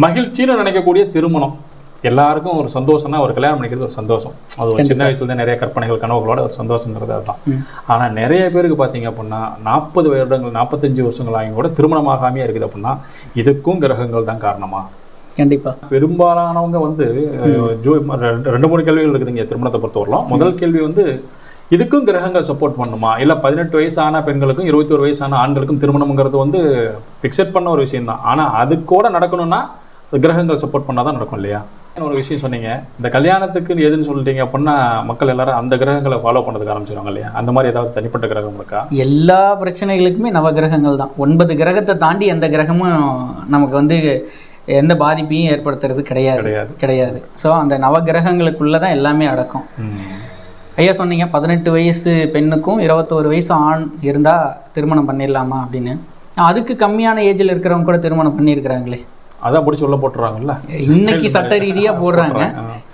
மகிழ்ச்சின்னு நினைக்கக்கூடிய திருமணம். எல்லாருக்கும் ஒரு சந்தோஷம்னா ஒரு கல்யாணம் பண்ணிக்கிறது ஒரு சந்தோஷம். அது ஒரு சின்ன வயசுல இருந்து நிறைய கற்பனைகள் கனவுகளோட ஒரு சந்தோஷங்கிறது அதுதான். ம். ஆனா நிறைய பேருக்கு பார்த்தீங்க அப்படின்னா நாற்பது வருடங்கள் நாற்பத்தஞ்சு வருஷங்கள் ஆகியும் கூட திருமணம் ஆகாமே இருக்குது அப்படின்னா இதுக்கும் கிரகங்கள் தான் காரணமா. கண்டிப்பா. பெரும்பாலானவங்க வந்து ஜோ ரெண்டு- மூணு கேள்விகள் இருக்குதுங்க திருமணத்தை பொறுத்தவரையிலும் முதல் கேள்வி வந்து இதுக்கும் கிரகங்கள் சப்போர்ட் பண்ணுமா? இல்ல பதினெட்டு வயசான பெண்களுக்கும் இருபத்தி ஒரு வயசான ஆண்களுக்கும் திருமணம்ங்கிறது வந்து ஃபிக்ஸட் பண்ண ஒரு விஷயம் தான் ஆனா அது கூட நடக்கணும்னா கிரகங்கள் சப்போர்ட் பண்ணாதான் நடக்கும் இல்லையா? ஒரு விஷயம் சொன்னீங்க. இந்த கல்யாணத்துக்கு எதுன்னு சொல்லிட்டீங்க அப்படின்னா மக்கள் எல்லாரும் அந்த கிரகங்களை ஃபாலோ பண்ணதுக்கு ஆரம்பிச்சிருவாங்க இல்லையா? அந்த மாதிரி ஏதாவது தனிப்பட்ட கிரகம் இருக்கா? எல்லா பிரச்சனைகளுக்குமே நவகிரகங்கள் தான். ஒன்பது கிரகத்தை தாண்டி எந்த கிரகமும் நமக்கு வந்து எந்த பாதிப்பையும் ஏற்படுத்துறது கிடையாது. கிடையாது. கிடையாது. ஸோ அந்த நவகிரகங்களுக்குள்ள தான் எல்லாமே அடக்கம். ஐயா சொன்னீங்க பதினெட்டு வயசு பெண்ணுக்கும் இருபத்தோரு வயசு ஆண் இருந்தா திருமணம் பண்ணிடலாமா அப்படின்னு. அதுக்கு கம்மியான ஏஜ்ல இருக்கிறவங்க கூட திருமணம் பண்ணியிருக்கிறாங்களே. அதான் பிடிச்சி உள்ள போட்டுறாங்கல்ல? இன்னைக்கு சட்ட ரீதியா போடுறாங்க.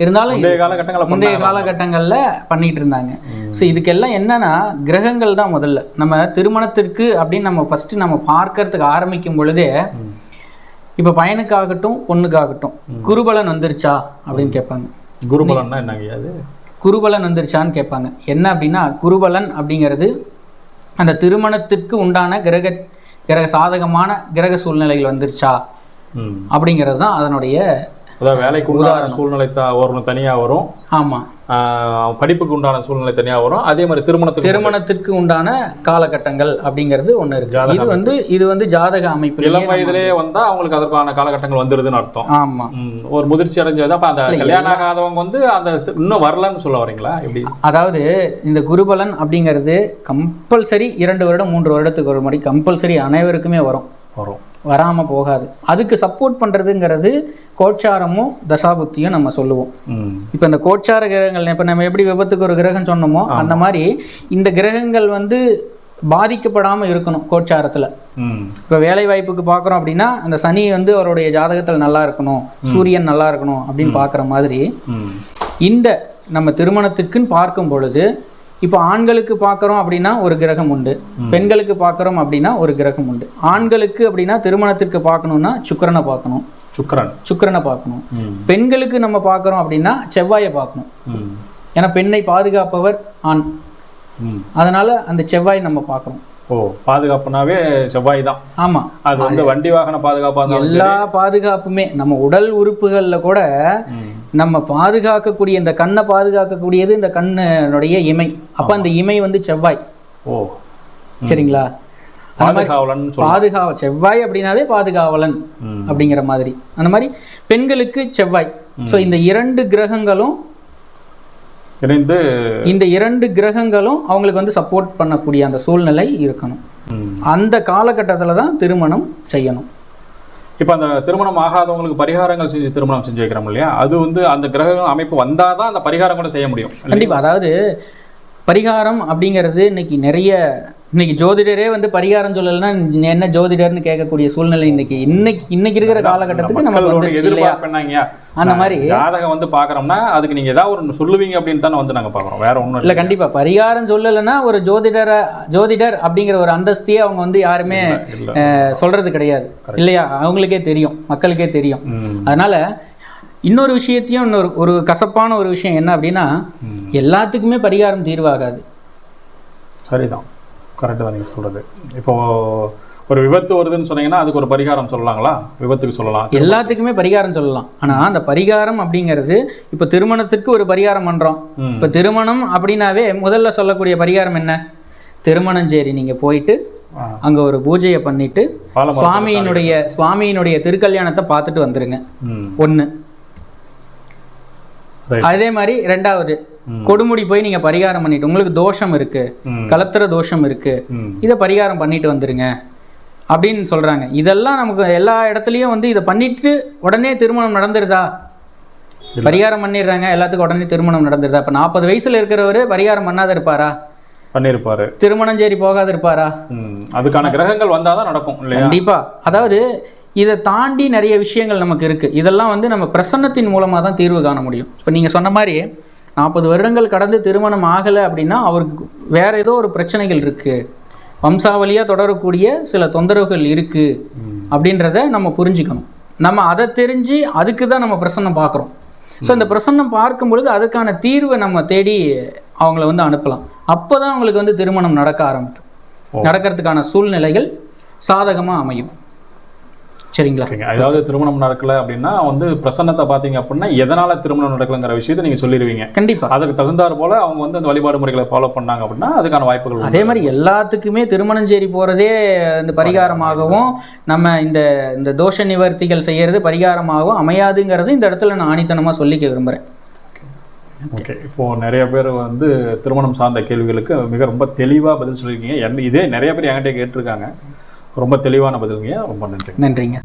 இருந்தாலும் முந்தைய காலகட்டங்களை முந்தைய. காலகட்டங்கள்ல பண்ணிட்டு இருந்தாங்க. ஸோ இதுக்கெல்லாம் என்னன்னா கிரகங்கள் தான் முதல்ல. நம்ம திருமணத்திற்கு அப்படின்னு நம்ம ஃபர்ஸ்ட் நம்ம பார்க்கறதுக்கு ஆரம்பிக்கும் பொழுதே. இப்போ பையனுக்காகட்டும் பொண்ணுக்காகட்டும் குருபலன் வந்துருச்சா அப்படின்னு கேட்பாங்க. குருபலன்னா என்னங்க அது? குருபலன் வந்துருச்சான்னு கேட்பாங்க. என்ன அப்படின்னா குருபலன் அப்படிங்கிறது அந்த திருமணத்திற்கு உண்டான கிரக கிரக சாதகமான கிரக சூழ்நிலைகள் வந்துருச்சா. அப்படிங்கிறது தான் அதனுடைய அதாவது வேலைக்கு உண்டான சூழ்நிலை த- ஒரு தனியா வரும். ஆமாம் படிப்புக்கு உண்டான சூழ்நிலை தனியா வரும். அதே மாதிரி திருமணத்துக்கு திருமணத்திற்கு உண்டான காலகட்டங்கள் அப்படிங்கிறது ஒண்ணு இருக்கு. இது வந்து இது வந்து ஜாதக அமைப்பு இளம் வயதிலேயே வந்தா அவங்களுக்கு அதற்கான காலகட்டங்கள் வந்துருதுன்னு அர்த்தம். ஆமா. ம், ஒரு முதிர்ச்சி அடைஞ்சது அப்ப அந்த கல்யாணம் ஆகாதவங்க வந்து அந்த இன்னும் வரலன்னு சொல்ல வரீங்களா? எப்படி? அதாவது இந்த குருபலன் அப்படிங்கிறது கம்பல்சரி இரண்டு வருடம் மூன்று வருடத்துக்கு ஒரு முறை கம்பல்சரி அனைவருக்குமே வரும். வரும். வராம போகாது. அதுக்கு சப்போர்ட் பண்றதுங்கிறது கோச்சாரமும் தசாபுத்தியும் நம்ம சொல்லுவோம். இப்போ இந்த கோச்சார கிரகங்கள் இப்போ நம்ம எப்படி விபத்துக்கு ஒரு கிரகம் சொன்னோமோ அந்த மாதிரி இந்த கிரகங்கள் வந்து பாதிக்கப்படாம இருக்கணும் கோச்சாரத்துல. இப்போ வேலை வாய்ப்புக்கு பார்க்குறோம் அப்படின்னா அந்த சனி வந்து அவருடைய ஜாதகத்தில் நல்லா இருக்கணும் சூரியன் நல்லா இருக்கணும் அப்படின்னு பார்க்குற மாதிரி. இந்த நம்ம திருமணத்திற்குன்னு பார்க்கும் பொழுது இப்போ ஆண்களுக்கு பார்க்குறோம் அப்படின்னா ஒரு கிரகம் உண்டு. பெண்களுக்கு பார்க்குறோம் அப்படின்னா ஒரு கிரகம் உண்டு. ஆண்களுக்கு அப்படின்னா திருமணத்திற்கு பார்க்கணும்னா சுக்கிரனை பார்க்கணும். சுக்கிரன். சுக்கிரனை பார்க்கணும். பெண்களுக்கு நம்ம பார்க்குறோம் அப்படின்னா செவ்வாயை பார்க்கணும். ஏன்னா பெண்ணை பாதுகாப்பவர் ஆண். அதனால அந்த செவ்வாய் நம்ம பார்க்குறோம் ஓ பாதுகாப்புனாவே செவ்வாய் தான். ஆமா. அது வந்து வண்டி வாகன பாதுகாப்பா இருந்தாலும் எல்லா பாதுகாப்புமே நம்ம உடல் உறுப்புகள்ல கூட. நம்ம பாதுகாக்கக்கூடிய இந்த கண்ணை பாதுகாக்கக்கூடியது இந்த கண்ணுடைய இமை. அப்ப அந்த இமை வந்து செவ்வாய். ஓ. சரிங்களா? பாதுகாவலன் பாதுகாவ செவ்வாய் அப்படின்னாவே பாதுகாவலன். அப்படிங்கிற மாதிரி. அந்த மாதிரி பெண்களுக்கு செவ்வாய். ஸோ இந்த இரண்டு கிரகங்களும் இணைந்து இந்த இரண்டு கிரகங்களும் அவங்களுக்கு வந்து சப்போர்ட் பண்ணக்கூடிய அந்த சூழ்நிலை இருக்கணும். அந்த காலகட்டத்துல தான் திருமணம் செய்யணும். இப்போ அந்த திருமணம் ஆகாதவங்களுக்கு பரிகாரங்கள் செஞ்சு திருமணம் செஞ்சு வைக்கிறோம் இல்லையா? அது வந்து அந்த கிரக அமைப்பு வந்தாதான் அந்த பரிகாரம் கூட செய்ய முடியும். கண்டிப்பா. அதாவது பரிகாரம் அப்படிங்கிறது இன்னைக்கு நிறைய இன்னைக்கு ஜோதிடரே வந்து பரிகாரம் சொல்லலைன்னா என்ன ஜோதிடர்னு கேட்கக்கூடிய சூழ்நிலை இன்னைக்கு இன்னைக்கு இன்னைக்கு இருக்கிற காலகட்டத்துக்கு வந்துருச்சு இல்லையா? எதிர்பார்ப்பு அந்த மாதிரி ஜாதகம் வந்து பாக்குறோம்னா அதுக்கு நீங்க ஏதாவது ஒன்று சொல்லுவீங்க அப்படின்னு தானே வந்து நாங்க பாக்குறோம் வேற ஒண்ணும் இல்ல கண்டிப்பா. பரிகாரம் சொல்லலைன்னா ஒரு ஜோதிடர ஜோதிடர் அப்படிங்கிற ஒரு அந்தஸ்தையே அவங்க வந்து யாருமே சொல்றது கிடையாது. இல்லையா? அவங்களுக்கே தெரியும் மக்களுக்கே தெரியும். அதனால இன்னொரு விஷயத்தையும் இன்னொரு ஒரு கசப்பான ஒரு விஷயம் என்ன அப்படின்னா. எல்லாத்துக்குமே பரிகாரம் தீர்வாகாது. சரிதான். கரெக்டு தான் நீங்க சொல்றது. இப்போ ஒரு விபத்து வருதுன்னு சொன்னீங்கன்னா அதுக்கு ஒரு பரிகாரம் சொல்லலாங்களா? விபத்துக்கு சொல்லலாம். எல்லாத்துக்குமே பரிகாரம் சொல்லலாம். ஆனா அந்த பரிகாரம் அப்படிங்கிறது இப்போ திருமணத்திற்கு ஒரு பரிகாரம் பண்றோம். ம். இப்போ திருமணம் அப்படின்னாவே முதல்ல சொல்லக்கூடிய பரிகாரம் என்ன? திருமணஞ்சேரி நீங்க போயிட்டு. அங்க ஒரு பூஜையை பண்ணிட்டு சுவாமியினுடைய சுவாமியினுடைய திருக்கல்யாணத்தை பார்த்துட்டு வந்துருங்க. ம். அதே மாதிரி ரெண்டாவது. கொடுமுடி போய் நீங்க பரிகாரம் பண்ணிட்டு உங்களுக்கு தோஷம் இருக்கு ம். கலத்திர தோஷம் இருக்கு. இதை பரிகாரம் பண்ணிட்டு வந்துருங்க. அப்படின்னு சொல்றாங்க. இதெல்லாம் நமக்கு எல்லா இடத்துலயும் வந்து இதை பண்ணிட்டு உடனே திருமணம் நடந்துருதா? பரிகாரம் பண்ணிடுறாங்க எல்லாத்துக்கும் உடனே திருமணம் நடந்துருதா? இப்ப நாற்பது வயசுல இருக்கிறவரு பரிகாரம் பண்ணாத இருப்பாரா? பண்ணியிருப்பாரு திருமணம் சேரி போகாத இருப்பாரா. அதுக்கான கிரகங்கள் வந்தாதான் நடக்கும் கண்டிப்பா. அதாவது இதை தாண்டி நிறைய விஷயங்கள் நமக்கு இருக்கு. இதெல்லாம் வந்து நம்ம பிரசன்னத்தின் மூலமா தான் தீர்வு காண முடியும். இப்போ நீங்க சொன்ன மாதிரி நாற்பது வருடங்கள் கடந்து திருமணம் ஆகலை அப்படின்னா அவருக்கு வேற ஏதோ ஒரு பிரச்சனைகள் இருக்கு. வம்சாவளியா தொடரக்கூடிய சில தொந்தரவுகள் இருக்கு ம். அப்படின்றத நம்ம புரிஞ்சுக்கணும். நம்ம அதை தெரிஞ்சு அதுக்கு தான் நம்ம பிரசன்னம் பார்க்குறோம். ஸோ இந்த பிரசன்னம் பார்க்கும் பொழுது அதுக்கான தீர்வை நம்ம தேடி அவங்கள வந்து அனுப்பலாம். அப்போ தான் அவங்களுக்கு வந்து திருமணம் நடக்க ஆரம்பிக்கும். நடக்கிறதுக்கான சூழ்நிலைகள் சாதகமாக அமையும். சரிங்களா? அதாவது திருமணம் நடக்கல அப்படின்னா வந்து பிரசன்னத்தை பார்த்தீங்க அப்படின்னா எதனால திருமணம் நடக்கலங்கிற விஷயத்தை நீங்க சொல்லிடுவீங்க. கண்டிப்பாக அதுக்கு தகுந்தாற் போல அவங்க வந்து அந்த வழிபாடு முறைகளை ஃபாலோ பண்ணாங்க அப்படின்னா அதுக்கான வாய்ப்புகள். அதே மாதிரி எல்லாத்துக்குமே திருமணஞ்சேரி போகிறதே இந்த பரிகாரமாகவும் நம்ம இந்த இந்த தோஷ நிவர்த்திகள் செய்யறது பரிகாரமாகவும் அமையாதுங்கிறது இந்த இடத்துல நான் ஆணித்தனமாக சொல்லிக்க விரும்புகிறேன் ஓகே. இப்போ நிறைய பேர் வந்து திருமணம் சார்ந்த கேள்விகளுக்கு மிக ரொம்ப தெளிவா பதில் சொல்லியிருக்கீங்க. என் இதே நிறைய பேர் என்கிட்ட கேட்டிருக்காங்க. ரொம்ப தெளிவான பதிலுங்க. ரொம்ப நன்றி நன்றிங்க.